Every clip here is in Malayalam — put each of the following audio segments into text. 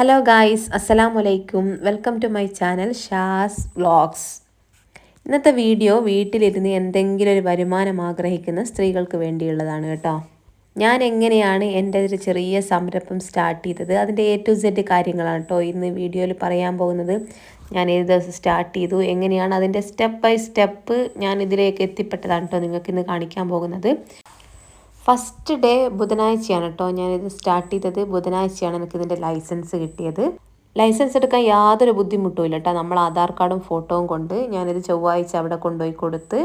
ഹലോ ഗായ്സ് അസ്സലാം വലൈക്കും welcome to my channel Shaz vlogs ഇന്നത്തെ വീഡിയോ വീട്ടിലിരുന്ന് എന്തെങ്കിലും ഒരു വരുമാനം ആഗ്രഹിക്കുന്ന സ്ത്രീകൾക്ക് വേണ്ടിയുള്ളതാണ് കേട്ടോ. ഞാൻ എങ്ങനെയാണ് എന്റെ ഒരു ചെറിയ സംരംഭം സ്റ്റാർട്ട് ചെയ്തത്? അതിന്റെ എ ടു സെഡ് കാര്യങ്ങളാണ് കേട്ടോ ഇന്ന് വീഡിയോയിൽ പറയാൻ പോകുന്നത്. ഞാൻ ഏത് ദിവസം സ്റ്റാർട്ട് ചെയ്തു? എങ്ങനെയാണ് അതിന്റെ സ്റ്റെപ്പ് ബൈ സ്റ്റെപ്പ് ഞാൻ ഇതിലേക്ക് എത്തിപ്പെട്ടതാണ് കേട്ടോ നിങ്ങൾക്ക് ഇന്ന് കാണിക്കാൻ പോകുന്നത്. ഫസ്റ്റ് ഡേ ബുധനാഴ്ചയാണ് കേട്ടോ ഞാനിത് സ്റ്റാർട്ട് ചെയ്തത് ബുധനാഴ്ചയാണ് എനിക്ക് ഇതിന്റെ ലൈസൻസ് കിട്ടിയത്. ലൈസൻസ് എടുക്കാൻ യാതൊരു ബുദ്ധിമുട്ടും ഇല്ല കേട്ടോ നമ്മൾ ആധാർ കാർഡും ഫോട്ടോയും കൊണ്ട് ഞാനിത് ചൊവ്വാഴ്ച അവിടെ കൊണ്ടുപോയി കൊടുത്ത്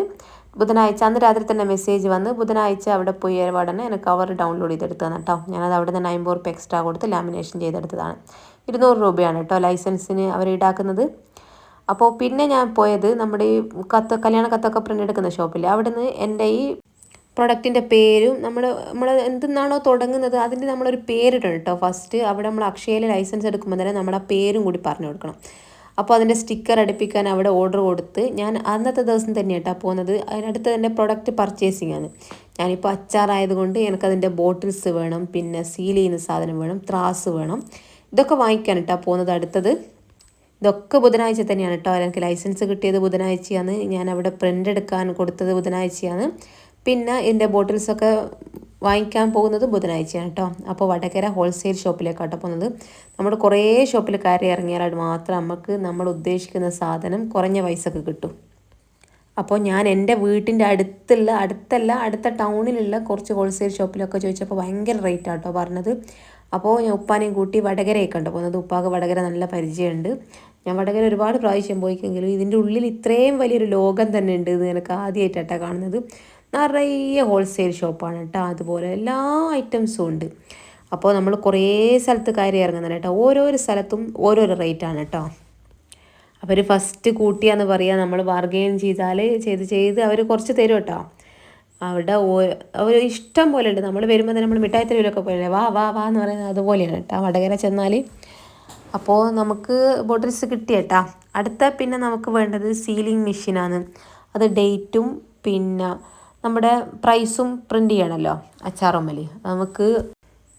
ബുധനാഴ്ച അന്ന് രാത്രി തന്നെ മെസ്സേജ് വന്ന് ബുധനാഴ്ച അവിടെ പോയി ഉടനെ എനിക്ക് അവർ ഡൗൺലോഡ് ചെയ്തെടുത്തതാണ് കേട്ടോ ഞാനത് അവിടെ നിന്ന് അമ്പത് റുപ്യ എക്സ്ട്രാ കൊടുത്ത് ലാമിനേഷൻ ചെയ്തെടുത്തതാണ്. ഇരുന്നൂറ് രൂപയാണ് കേട്ടോ ലൈസൻസിന് അവർ ഈടാക്കുന്നത്. അപ്പോൾ പിന്നെ ഞാൻ പോയത് നമ്മുടെ ഈ കത്ത് കല്യാണ കത്തൊക്കെ പ്രിന്റ് എടുക്കുന്ന ഷോപ്പിൽ അവിടെ നിന്ന് എന്റെ ഈ പ്രൊഡക്റ്റിന്റെ പേരും നമ്മൾ നമ്മൾ എന്തെന്നാണോ തുടങ്ങുന്നത് അതിന്റെ നമ്മളൊരു പേരിടണം കേട്ടോ. ഫസ്റ്റ് അവിടെ നമ്മൾ അക്ഷയയിൽ ലൈസൻസ് എടുക്കുമ്പോൾ തന്നെ നമ്മുടെ പേരും കൂടി പറഞ്ഞു കൊടുക്കണം. അപ്പോൾ അതിന്റെ സ്റ്റിക്കർ അടുപ്പിക്കാൻ അവിടെ ഓർഡർ കൊടുത്ത് ഞാൻ അന്നത്തെ ദിവസം തന്നെ കേട്ടോ പോകുന്നത് അതിനടുത്ത് തന്നെ പ്രൊഡക്റ്റ് പർച്ചേസിങ് ആണ്. ഞാനിപ്പോൾ അച്ചാറായതുകൊണ്ട് എനിക്കതിന്റെ ബോട്ടിൽസ് വേണം പിന്നെ സീൽ ചെയ്യുന്ന സാധനം വേണം ത്രാസ് വേണം. ഇതൊക്കെ വാങ്ങിക്കാൻ കേട്ടോ പോകുന്നത് അടുത്തത്. ഇതൊക്കെ ബുധനാഴ്ച തന്നെയാണ് കേട്ടോ. എനിക്ക് ലൈസൻസ് കിട്ടിയത് ബുധനാഴ്ചയാണ്. ഞാൻ അവിടെ പ്രിന്റ് എടുക്കാൻ കൊടുത്തത് ബുധനാഴ്ചയാണ്. പിന്നെ എന്റെ ബോട്ടിൽസൊക്കെ വാങ്ങിക്കാൻ പോകുന്നത് ബുധനാഴ്ചയാണ് കേട്ടോ. അപ്പോൾ വടകര ഹോൾസെയിൽ ഷോപ്പിലേക്കാട്ടോ പോകുന്നത്. നമ്മൾ കുറേ ഷോപ്പിൽ കയറി ഇറങ്ങിയാൽ മാത്രം നമുക്ക് നമ്മൾ ഉദ്ദേശിക്കുന്ന സാധനം കുറഞ്ഞ പൈസക്ക് കിട്ടും. അപ്പോൾ ഞാൻ എന്റെ വീട്ടിന്റെ അടുത്തുള്ള അടുത്തല്ല അടുത്ത ടൗണിലുള്ള കുറച്ച് ഹോൾസെയിൽ ഷോപ്പിലൊക്കെ ചോദിച്ചപ്പോൾ ഭയങ്കര റേറ്റ് ആട്ടോ പറഞ്ഞത്. അപ്പോൾ ഞാൻ ഉപ്പാനെയും കൂട്ടി വടകരയൊക്കെ ഉണ്ട് പോകുന്നത് ഉപ്പാക്ക് വടകര നല്ല പരിചയമുണ്ട്. ഞാൻ വടകര ഒരുപാട് പ്രാവശ്യം പോയിക്കെങ്കിലും ഇതിന്റെ ഉള്ളിൽ ഇത്രയും വലിയൊരു ലോകം തന്നെ ഉണ്ട് ഇത് എനിക്ക് ആദ്യമായിട്ടാണ് കാണുന്നത്. നിറയെ ഹോൾസെയിൽ ഷോപ്പാണ് കേട്ടോ അതുപോലെ എല്ലാ ഐറ്റംസും ഉണ്ട്. അപ്പോൾ നമ്മൾ കുറേ സ്ഥലത്ത് കയറി ഇറങ്ങുന്നുണ്ട് കേട്ടോ ഓരോരോ സ്ഥലത്തും ഓരോരോ റേറ്റാണ് കേട്ടോ അവർ ഫസ്റ്റ് കൂട്ടിയാന്ന് പറയുക നമ്മൾ ബാർഗെയിൻ ചെയ്താൽ ചെയ്ത് ചെയ്ത് അവർ കുറച്ച് തരും കേട്ടോ അവിടെ അവർ ഇഷ്ടം പോലെ ഉണ്ട്. നമ്മൾ വരുമ്പോൾ തന്നെ നമ്മൾ മിഠായി തെരുവിലൊക്കെ പോയില്ലേ വാ വാ വാ എന്ന് പറയുന്നത് അതുപോലെയാണ് കേട്ടോ വടകര ചെന്നാൽ അപ്പോൾ നമുക്ക് ബോട്ടിൽസ് കിട്ടിയേട്ടാ അടുത്ത പിന്നെ നമുക്ക് വേണ്ടത് സീലിംഗ് മെഷീനാണ് അത് ഡേറ്റും പിന്നെ നമ്മുടെ പ്രൈസും പ്രിന്റ് ചെയ്യണമല്ലോ അച്ചാറമ്മൽ നമുക്ക്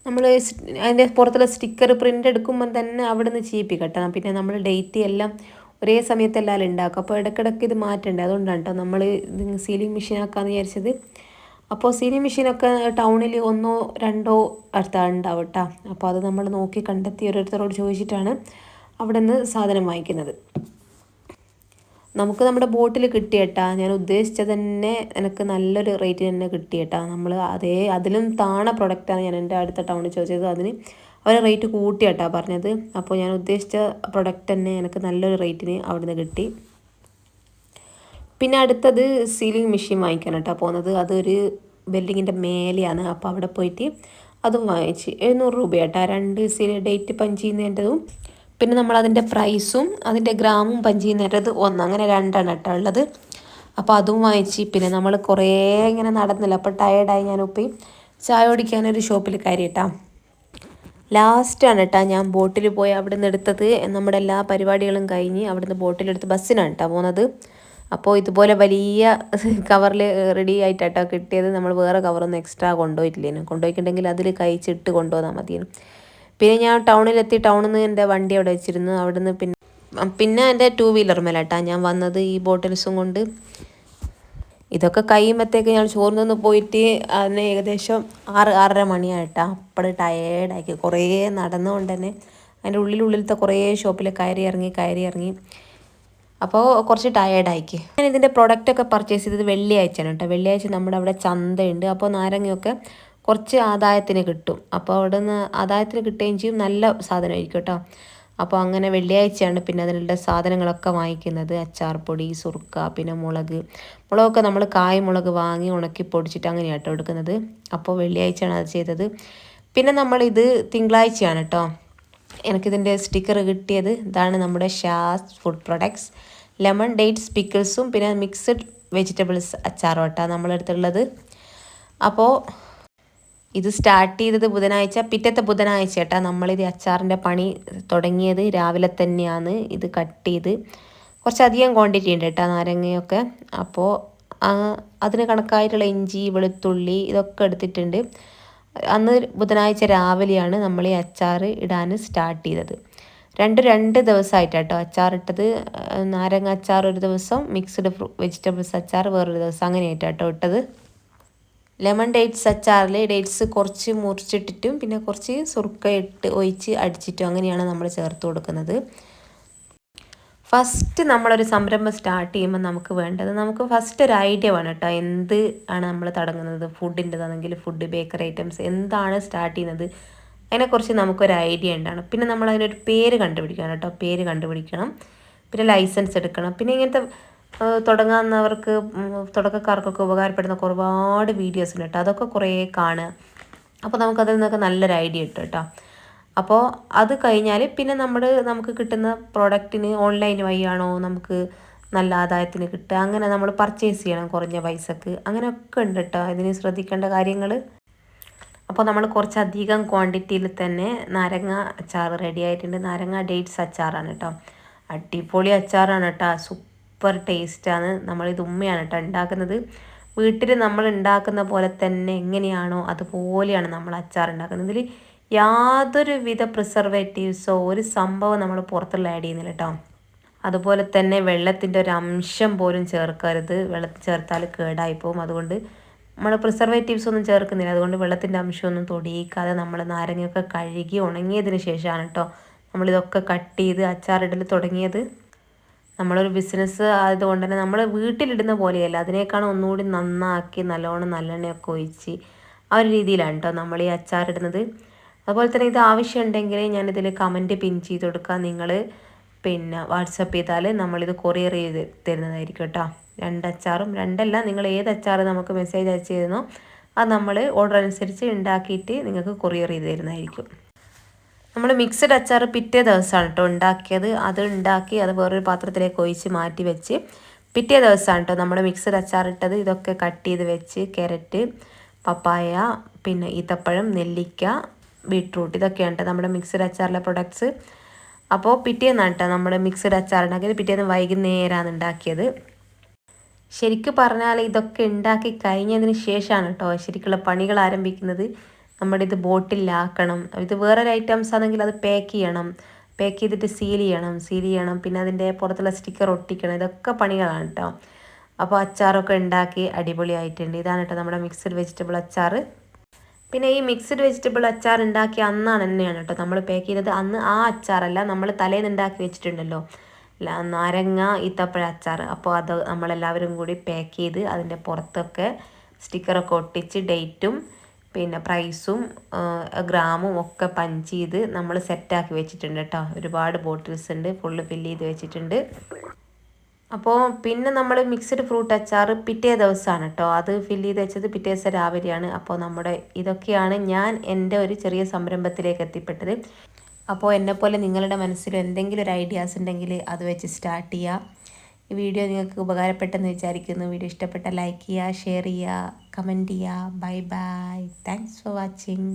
നമ്മൾ അതിന്റെ പുറത്തുള്ള സ്റ്റിക്കർ പ്രിന്റ് എടുക്കുമ്പം തന്നെ അവിടെ നിന്ന് ചീപ്പിക്കട്ടെ പിന്നെ നമ്മൾ ഡേറ്റ് എല്ലാം ഒരേ സമയത്തെല്ലാം ഉണ്ടാക്കും അപ്പോൾ ഇടയ്ക്കിടയ്ക്ക് ഇത് മാറ്റണ്ടേ. അതുകൊണ്ടാണ് കേട്ടോ നമ്മൾ ഇത് സീലിംഗ് മെഷീൻ ആക്കാമെന്ന് വിചാരിച്ചത്. അപ്പോൾ സീലിംഗ് മെഷീനൊക്കെ ടൗണിൽ ഒന്നോ രണ്ടോ അടുത്താണ് ഉണ്ടാവും കേട്ടോ അപ്പോൾ അത് നമ്മൾ നോക്കി കണ്ടെത്തി ഓരോരുത്തരോട് ചോദിച്ചിട്ടാണ് അവിടെ നിന്ന് സാധനം വാങ്ങിക്കുന്നത്. നമുക്ക് നമ്മുടെ ബോട്ടിൽ കിട്ടിയേട്ടാ ഞാൻ ഉദ്ദേശിച്ചത് തന്നെ എനിക്ക് നല്ലൊരു റേറ്റ് തന്നെ കിട്ടിയേട്ടാ നമ്മൾ അതേ അതിലും താണ പ്രൊഡക്റ്റാണ് ഞാൻ എന്റെ അടുത്ത ടൗണിൽ ചോദിച്ചത്. അതിന് അവർ റേറ്റ് കൂട്ടിയേട്ടാ പറഞ്ഞത്. അപ്പോൾ ഞാൻ ഉദ്ദേശിച്ച പ്രൊഡക്റ്റ് തന്നെ എനിക്ക് നല്ലൊരു റേറ്റിന് അവിടുന്ന് കിട്ടി. പിന്നെ അടുത്തത് സീലിംഗ് മെഷീൻ വാങ്ങിക്കാൻ കേട്ടോ പോകുന്നത് അതൊരു ബിൽഡിങ്ങിന്റെ മേലെയാണ്. അപ്പോൾ അവിടെ പോയിട്ട് അതും വാങ്ങിച്ച് എഴുന്നൂറ് രൂപയാട്ടാ രണ്ട് സീലിംഗ് ഡേറ്റ് പഞ്ച് ചെയ്യുന്നതിന്റെതും പിന്നെ നമ്മൾ അതിന്റെ പ്രൈസും അതിന്റെ ഗ്രാമും പഞ്ചിയും നേരത് ഒന്ന്. അങ്ങനെ രണ്ടാണ് കേട്ടോ ഉള്ളത്. അപ്പോൾ അതും വാങ്ങിച്ച് പിന്നെ നമ്മൾ കുറേ ഇങ്ങനെ നടന്നില്ല. അപ്പോൾ ടയേർഡായി ഞാൻ ഉപ്പി ചായ കുടിക്കാനൊരു ഷോപ്പിൽ കയറിയിട്ടാ. ലാസ്റ്റാണ് കേട്ടോ ഞാൻ ബോട്ടിൽ പോയി അവിടെ നിന്ന് എടുത്തത്. നമ്മുടെ എല്ലാ പരിപാടികളും കഴിഞ്ഞ് അവിടുന്ന് ബോട്ടിലെടുത്ത് ബസ്സിനാണ് കേട്ടോ പോകുന്നത് അപ്പോൾ ഇതുപോലെ വലിയ കവറിൽ റെഡി ആയിട്ടാട്ടോ കിട്ടിയത്. നമ്മൾ വേറെ കവറൊന്നും എക്സ്ട്രാ കൊണ്ടുപോയിട്ടില്ലേനു. കൊണ്ടുപോയിട്ടുണ്ടെങ്കിൽ അതിൽ കഴിച്ചിട്ട് കൊണ്ടുപോകാൻ മതിയേനു. പിന്നെ ഞാൻ ടൗണിലെത്തി ടൗണിൽ നിന്ന് എന്റെ വണ്ടി അവിടെ വെച്ചിരുന്നു. അവിടെ നിന്ന് പിന്നെ പിന്നെ എന്റെ ടൂ വീലർ മേലാട്ടാ ഞാൻ വന്നത് ഈ ബോട്ടിൽസും കൊണ്ട്. ഇതൊക്കെ കഴിയുമ്പോഴത്തേക്ക് ഞാൻ ചോറിൽ നിന്ന് പോയിട്ട് അതിന് ഏകദേശം ആറ് ആറര മണിയായിട്ടാ. അപ്പോൾ ടയേർഡാക്കി കുറേ നടന്നുകൊണ്ട് തന്നെ അതിന്റെ ഉള്ളിലുള്ളിലത്തെ കുറേ ഷോപ്പിൽ കയറി ഇറങ്ങി കയറി ഇറങ്ങി. അപ്പോൾ കുറച്ച് ടയേർഡായിക്ക് ഞാൻ ഇതിന്റെ പ്രൊഡക്റ്റൊക്കെ പർച്ചേസ് ചെയ്തത് വെള്ളിയാഴ്ചയാണ് കേട്ടോ വെള്ളിയാഴ്ച നമ്മുടെ അവിടെ ചന്തയുണ്ട്. അപ്പോൾ നാരങ്ങയൊക്കെ കുറച്ച് ആദായത്തിന് കിട്ടും. അപ്പോൾ അവിടെ നിന്ന് ആദായത്തിന് കിട്ടുകയും ചെയ്യും. നല്ല സാധനമായിരിക്കും കേട്ടോ. അപ്പോൾ അങ്ങനെ വെള്ളിയാഴ്ചയാണ് പിന്നെ അതിനുള്ള സാധനങ്ങളൊക്കെ വാങ്ങിക്കുന്നത്. അച്ചാർപ്പൊടി സുർക്ക പിന്നെ മുളക്. മുളകൊക്കെ നമ്മൾ കായ് മുളക് വാങ്ങി ഉണക്കി പൊടിച്ചിട്ട് അങ്ങനെയാണ് കേട്ടോ എടുക്കുന്നത്. അപ്പോൾ വെള്ളിയാഴ്ചയാണ് അത് ചെയ്തത്. പിന്നെ നമ്മളിത് തിങ്കളാഴ്ചയാണ് കേട്ടോ. എനിക്കിതിന്റെ സ്റ്റിക്കർ കിട്ടിയത്. ഇതാണ് നമ്മുടെ Shaz food products. Lemon dates പിക്കിൾസും പിന്നെ മിക്സഡ് വെജിറ്റബിൾസ് അച്ചാറും കേട്ടോ നമ്മളെടുത്തുള്ളത്. അപ്പോൾ ഇത് സ്റ്റാർട്ട് ചെയ്തത് ബുധനാഴ്ച പിറ്റത്തെ ബുധനാഴ്ച കേട്ടോ നമ്മളിത് അച്ചാറിന്റെ പണി തുടങ്ങിയത്. രാവിലെ തന്നെയാണ് ഇത് കട്ട് ചെയ്ത്. കുറച്ചധികം ക്വാണ്ടിറ്റി ഉണ്ട് കേട്ടോ നാരങ്ങയൊക്കെ അപ്പോൾ അതിന് കണക്കായിട്ടുള്ള ഇഞ്ചി വെളുത്തുള്ളി ഇതൊക്കെ എടുത്തിട്ടുണ്ട്. അന്ന് ബുധനാഴ്ച രാവിലെയാണ് നമ്മൾ ഈ അച്ചാർ ഇടാൻ സ്റ്റാർട്ട് ചെയ്തത്. രണ്ട് രണ്ട് ദിവസമായിട്ടാട്ടോ അച്ചാറിട്ടത് നാരങ്ങ അച്ചാർ ഒരു ദിവസം മിക്സ്ഡ് വെജിറ്റബിൾസ് അച്ചാർ വേറൊരു ദിവസം. അങ്ങനെയായിട്ടാട്ടോ ഇട്ടത്. ലെമൺ ഡേറ്റ്സ് അച്ചാറിൽ ഡേറ്റ്സ് കുറച്ച് മുറിച്ചിട്ടിട്ടും പിന്നെ കുറച്ച് സുറുക്ക ഇട്ട് ഒഴിച്ച് അടിച്ചിട്ടും അങ്ങനെയാണ് നമ്മൾ ചേർത്ത് കൊടുക്കുന്നത്. ഫസ്റ്റ് നമ്മളൊരു സംരംഭം സ്റ്റാർട്ട് ചെയ്യുമ്പോൾ നമുക്ക് വേണ്ടത് നമുക്ക് ഫസ്റ്റ് ഒരു ഐഡിയ വേണം കേട്ടോ. എന്ത് ആണ് നമ്മൾ തുടങ്ങുന്നത്? ഫുഡിന്റെതാണെങ്കിൽ ഫുഡ് ബേക്കറി ഐറ്റംസ് എന്താണ് സ്റ്റാർട്ട് ചെയ്യുന്നത്? അതിനെക്കുറിച്ച് നമുക്കൊരു ഐഡിയ ഉണ്ടാണ് പിന്നെ നമ്മൾ അതിനൊരു പേര് കണ്ടുപിടിക്കണം കേട്ടോ. പേര് കണ്ടുപിടിക്കണം. പിന്നെ ലൈസൻസ് എടുക്കണം. പിന്നെ ഇങ്ങനത്തെ തുടങ്ങാവുന്നവർക്ക് തുടക്കക്കാർക്കൊക്കെ ഉപകാരപ്പെടുന്ന ഒരുപാട് വീഡിയോസ് ഉണ്ട് കേട്ടോ. അതൊക്കെ കുറേ കാണുക. അപ്പോൾ നമുക്കതിൽ നിന്നൊക്കെ നല്ലൊരു ഐഡിയ കിട്ടും കേട്ടോ. അപ്പോൾ അത് കഴിഞ്ഞാൽ പിന്നെ നമ്മൾ നമുക്ക് കിട്ടുന്ന പ്രോഡക്റ്റിന് ഓൺലൈൻ വഴിയാണോ നമുക്ക് നല്ല ആദായത്തിന് കിട്ടുക. അങ്ങനെ നമ്മൾ പർച്ചേസ് ചെയ്യണം കുറഞ്ഞ പൈസക്ക്. അങ്ങനെയൊക്കെ ഉണ്ട് കേട്ടോ. ഇതിന് ശ്രദ്ധിക്കേണ്ട കാര്യങ്ങൾ അപ്പോൾ നമ്മൾ കുറച്ചധികം ക്വാണ്ടിറ്റിയിൽ തന്നെ നാരങ്ങ അച്ചാർ റെഡി ആയിട്ടുണ്ട്. നാരങ്ങ ഡേറ്റ്സ് അച്ചാറാണ് കേട്ടോ. അടിപൊളി അച്ചാറാണ് കേട്ടോ. ടേസ്റ്റാണ് നമ്മളിത് ഉമ്മയാണ് കേട്ടോ ഉണ്ടാക്കുന്നത്. വീട്ടിൽ നമ്മൾ ഉണ്ടാക്കുന്ന പോലെ തന്നെ എങ്ങനെയാണോ അതുപോലെയാണ് നമ്മൾ അച്ചാർ ഉണ്ടാക്കുന്നത് ഇതിൽ യാതൊരു വിധ പ്രിസർവേറ്റീവ്സോ ഒരു സംഭവം നമ്മൾ പുറത്തുള്ള ആഡ് ചെയ്യുന്നില്ല കേട്ടോ. അതുപോലെ തന്നെ വെള്ളത്തിന്റെ ഒരു അംശം പോലും ചേർക്കരുത്. വെള്ളത്തിൽ ചേർത്താൽ കേടായി പോകും. അതുകൊണ്ട് നമ്മൾ പ്രിസർവേറ്റീവ്സ് ഒന്നും ചേർക്കുന്നില്ല. അതുകൊണ്ട് വെള്ളത്തിന്റെ അംശമൊന്നും തൊടിയിക്കാതെ നമ്മൾ നാരങ്ങയൊക്കെ കഴുകി ഉണങ്ങിയതിന് ശേഷമാണ് കേട്ടോ നമ്മളിതൊക്കെ കട്ട് ചെയ്ത് അച്ചാറിടൽ തുടങ്ങിയത്. നമ്മളൊരു ബിസിനസ് ആയതുകൊണ്ട് തന്നെ നമ്മൾ വീട്ടിലിടുന്ന പോലെയല്ല. അതിനേക്കാളും ഒന്നുകൂടി നന്നാക്കി നല്ലോണം നല്ലെണ്ണയൊക്കെ ഒഴിച്ച് ആ ഒരു രീതിയിലാണ് കേട്ടോ നമ്മൾ ഈ അച്ചാറിടുന്നത്. അതുപോലെ തന്നെ ഇത് ആവശ്യമുണ്ടെങ്കിൽ ഞാനിതിൽ കമന്റ് പിൻ ചെയ്ത് കൊടുക്കാം. നിങ്ങൾ പിന്നെ വാട്സപ്പ് ചെയ്താൽ നമ്മളിത് കൊറിയർ ചെയ്ത് തരുന്നതായിരിക്കും കേട്ടോ രണ്ട് അച്ചാറും രണ്ടല്ല നിങ്ങൾ ഏത് അച്ചാർ നമുക്ക് മെസ്സേജ് അയച്ചു തരുന്നോ അത് നമ്മൾ ഓർഡർ അനുസരിച്ച് ഉണ്ടാക്കിയിട്ട് നിങ്ങൾക്ക് കൊറിയർ ചെയ്ത് തരുന്നതായിരിക്കും. നമ്മൾ മിക്സഡ് അച്ചാർ പിറ്റേ ദിവസമാണ് കേട്ടോ ഉണ്ടാക്കിയത്. അത് ഉണ്ടാക്കി അത് വേറൊരു പാത്രത്തിലേക്ക് ഒഴിച്ച് മാറ്റി വെച്ച് പിറ്റേ ദിവസമാണ് കേട്ടോ നമ്മൾ മിക്സഡ് അച്ചാർ ഇട്ടത്. ഇതൊക്കെ കട്ട് ചെയ്ത് വെച്ച് കാരറ്റ് പപ്പായ പിന്നെ ഈത്തപ്പഴം നെല്ലിക്ക ബീട്രൂട്ട് ഇതൊക്കെയാണ് കേട്ടോ നമ്മുടെ മിക്സഡ് അച്ചാറിലെ പ്രൊഡക്ട്സ് അപ്പോൾ പിറ്റേന്നാണ് കേട്ടോ നമ്മുടെ മിക്സഡ് അച്ചാർ ഉണ്ടാക്കിയത്. പിറ്റേന്ന് വൈകുന്നേരമാണ് ഉണ്ടാക്കിയത്. ശരിക്കും പറഞ്ഞാൽ ഇതൊക്കെ ഉണ്ടാക്കി കഴിഞ്ഞതിന് ശേഷമാണ് കേട്ടോ ശരിക്കുള്ള പണികൾ ആരംഭിക്കുന്നത്. നമ്മുടെ ഇത് ബോട്ടിലാക്കണം. ഇത് വേറൊരു ഐറ്റംസ് ആണെങ്കിൽ അത് പാക്ക് ചെയ്യണം. പാക്ക് ചെയ്തിട്ട് സീൽ ചെയ്യണം. സീൽ ചെയ്യണം. പിന്നെ അതിന്റെ പുറത്തുള്ള സ്റ്റിക്കർ ഒട്ടിക്കണം. ഇതൊക്കെ പണികളാണ് കേട്ടോ അപ്പോൾ അച്ചാറൊക്കെ ഉണ്ടാക്കി അടിപൊളിയായിട്ടുണ്ട്. ഇതാണ് കേട്ടോ നമ്മുടെ മിക്സഡ് വെജിറ്റബിൾ അച്ചാർ. പിന്നെ ഈ മിക്സ്ഡ് വെജിറ്റബിൾ അച്ചാർ ഉണ്ടാക്കിയ അന്നാണ് തന്നെയാണ് കേട്ടോ നമ്മൾ പാക്ക് ചെയ്തത്. അന്ന് ആ അച്ചാറല്ല നമ്മൾ തലേന്ന് ഉണ്ടാക്കി വെച്ചിട്ടുണ്ടല്ലോ. നാരങ്ങ ഈത്തപ്പഴ അച്ചാർ. അപ്പോൾ അത് നമ്മളെല്ലാവരും കൂടി പാക്ക് ചെയ്ത് അതിന്റെ പുറത്തൊക്കെ സ്റ്റിക്കറൊക്കെ ഒട്ടിച്ച് ഡേറ്റും പിന്നെ പ്രൈസും ഗ്രാമും ഒക്കെ പഞ്ച് ചെയ്ത് നമ്മൾ സെറ്റാക്കി വെച്ചിട്ടുണ്ട് കേട്ടോ ഒരുപാട് ബോട്ടിൽസ് ഉണ്ട് ഫുള്ള് ഫില്ല് ചെയ്ത് വെച്ചിട്ടുണ്ട്. അപ്പോൾ പിന്നെ നമ്മൾ മിക്സ്ഡ് ഫ്രൂട്ട് അച്ചാർ പിറ്റേ ദിവസമാണ് കേട്ടോ അത് ഫില്ല് ചെയ്ത് വെച്ചത് പിറ്റേ ദിവസം രാവിലെയാണ്. അപ്പോൾ നമ്മുടെ ഇതൊക്കെയാണ് ഞാൻ എന്റെ ഒരു ചെറിയ സംരംഭത്തിലേക്ക് എത്തിപ്പെട്ടത്. അപ്പോൾ എന്നെപ്പോലെ നിങ്ങളുടെ മനസ്സിൽ എന്തെങ്കിലും ഒരു ഐഡിയാസ് ഉണ്ടെങ്കിൽ അത് വെച്ച് സ്റ്റാർട്ട് ചെയ്യുക ഈ വീഡിയോ നിങ്ങൾക്ക് ഉപകാരപ്പെട്ടെന്ന് വിചാരിക്കുന്നു. വീഡിയോ ഇഷ്ടപ്പെട്ട ലൈക്ക് ചെയ്യുക ഷെയർ ചെയ്യുക കമന്റ് ചെയ്യുക. Bye bye thanks for watching